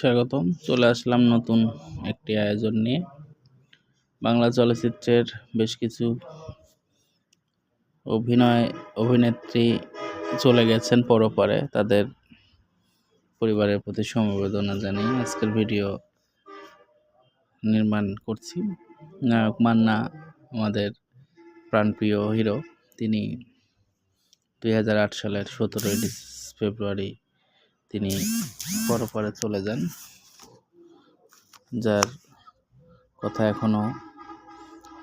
স্বাগতম। চলে আসলাম নতুন একটি আয়োজন নিয়ে। বাংলা চলচ্চিত্রের বেশ কিছু অভিনয়, অভিনেত্রী চলে গেছেন পরপারে। তাদের পরিবারের প্রতি সমবেদনা জানিয়ে আজকের ভিডিও নির্মাণ করছি। নায়ক মান্না, আমাদের প্রাণপ্রিয় হিরো, তিনি দু হাজার আট সালের সতেরোই ফেব্রুয়ারি তিনি পরপারে চলে যান, যার কথা এখনও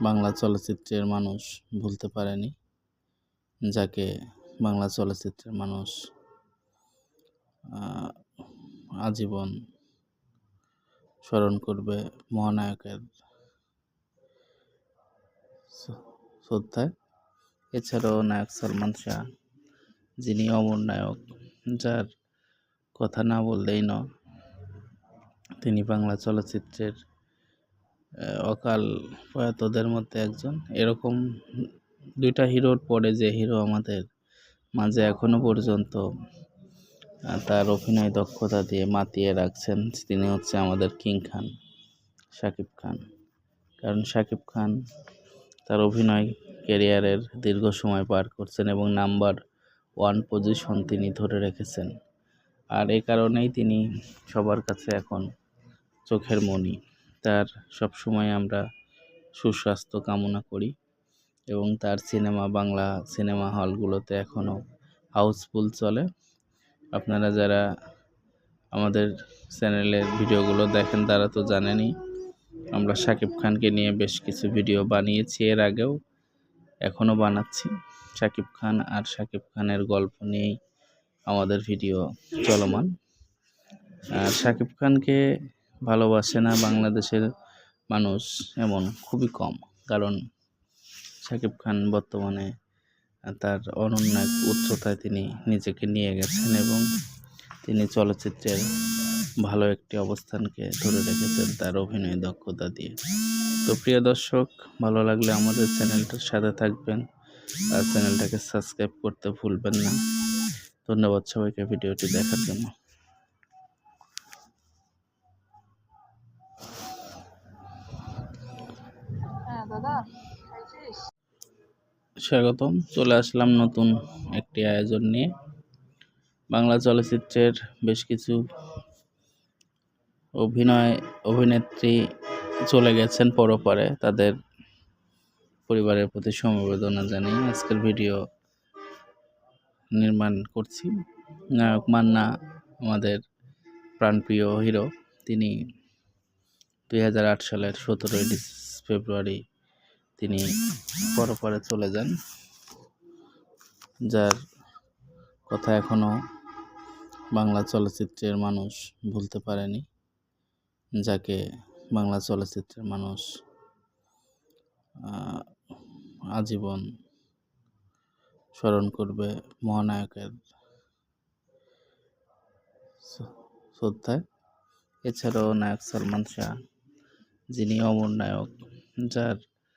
বাংলা চলচ্চিত্রের মানুষ ভুলতে পারেনি, যাকে বাংলা চলচ্চিত্রের মানুষ আজীবন স্মরণ করবে মহানায়কের শ্রদ্ধায়। এছাড়াও নায়ক সলমান শাহ, যিনি অমর নায়ক, যার কথা না বললেই ন তিনি বাংলা চলচ্চিত্রের অকাল প্রয়াতদের মধ্যে একজন। এরকম দুইটা হিরোর পরে যে হিরো আমাদের মাঝে এখনও পর্যন্ত তার অভিনয় দক্ষতা দিয়ে মাতিয়ে রাখছেন, তিনি হচ্ছে আমাদের কিং খান, শাকিব খান। কারণ শাকিব খান তার অভিনয় ক্যারিয়ারের দীর্ঘ সময় পার করছেন এবং নাম্বার ওয়ান পজিশন তিনি ধরে রেখেছেন। আর এই কারণেই তিনি সবার কাছে এখন চোখের মণি তার সব সময় আমরা সুস্বাস্থ্য কামনা করি এবং তার সিনেমা, বাংলা সিনেমা হলগুলোতে এখনও হাউসফুল চলে। আপনারা যারা আমাদের চ্যানেলের ভিডিওগুলো দেখেন তারা তো জানেনই, আমরা শাকিব খানকে নিয়ে বেশ কিছু ভিডিও বানিয়েছি এর আগেও, এখনও বানাচ্ছি। শাকিব খান আর শাকিব খানের গল্প নিয়েই আমাদের ভিডিও চলমান। আর শাকিব খানকে ভালোবাসে না বাংলাদেশের মানুষ এমন? খুবই কম। কারণ শাকিব খান বর্তমানে তার অনন্য এক উচ্চতায় তিনি নিজেকে নিয়ে গেছেন এবং তিনি চলচ্চিত্রের ভালো একটি অবস্থানকে ধরে রেখেছেন তার অভিনয় দক্ষতা দিয়ে। তো প্রিয় দর্শক, ভালো লাগলে আমাদের চ্যানেলটার সাথে থাকবেন। আর চ্যানেলটাকে সাবস্ক্রাইব করতে ভুলবেন না। ধন্যবাদ সবাইকে ভিডিওটি দেখার জন্য। হ্যাঁ স্বাগতম। চলে আসলাম নতুন একটি আয়োজন নিয়ে। বাংলা চলচ্চিত্রের বেশ কিছু অভিনয় অভিনেত্রী চলে গেছেন পরপারে। তাদের পরিবারের প্রতি সমবেদনা জানিয়ে আজকের ভিডিও নির্মাণ করছি। নায়ক মান্না, আমাদের প্রাণপ্রিয় হিরো, তিনি দু হাজার আট সালের সতেরোই ফেব্রুয়ারি তিনি পরপারে চলে যান, যার কথা এখনও বাংলা চলচ্চিত্রের মানুষ ভুলতে পারেনি, যাকে বাংলা চলচ্চিত্রের মানুষ আজীবন স্মরণ করবে মহানায়কের শ্রদ্ধায়। এছাড়াও নায়ক সলমান শাহ যিনি অমর নায়ক যার